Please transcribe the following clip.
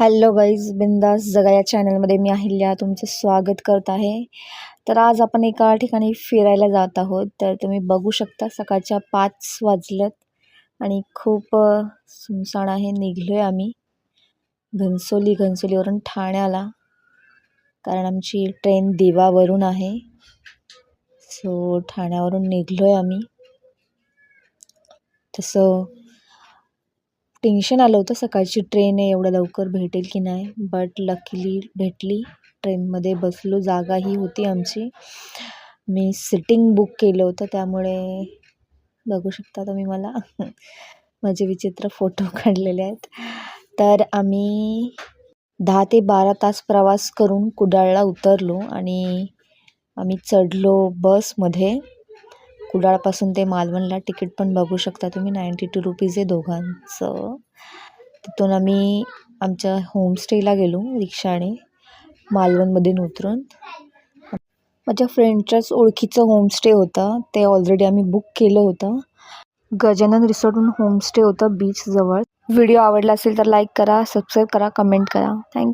Hello guys बिंदास जगा या चॅनलमध्ये मी अहिल्या तुमचं स्वागत करत आहे. तर आज आपण एका ठिकाणी फिरायला जात आहोत. तर तुम्ही बघू शकता सकाळच्या पाच वाजल्यात आणि खूप सुमसाण आहे. निघलो आहे आम्ही. घनसोली घनसोलीवरून ठाण्याला. कारण आमची ट्रेन दिवावरून आहे. सो ठाण्यावरून निघलो आहे आम्ही. तसं टेन्शन आलं होतं सकाळची ट्रेन आहे एवढ्या लवकर भेटेल की नाही. बट लकीली भेटली. ट्रेनमध्ये बसलो जागाही होती आमची. मी सिटिंग बुक केलं होतं त्यामुळे बघू शकता तुम्ही मला. माझे विचित्र फोटो काढलेले आहेत. तर आम्ही दहा ते बारा तास प्रवास करून कुडाळला उतरलो आणि आम्ही चढलो बसमध्ये. कुडाळपासून ते मालवणला तिकीट पण बघू शकता तुम्ही नाईंटी टू रुपीज आहे दोघांचं. तिथून आम्ही आमच्या होमस्टेला गेलो रिक्षाने मालवणमधून उतरून. माझ्या फ्रेंडच्याच ओळखीचं होमस्टे होतं ते ऑलरेडी आम्ही बुक केलं होतं. गजानन रिसॉर्टहून होमस्टे होतं बीचजवळ व्हिडिओ आवडला असेल तर लाईक करा सबस्क्राईब करा कमेंट करा. थँक्यू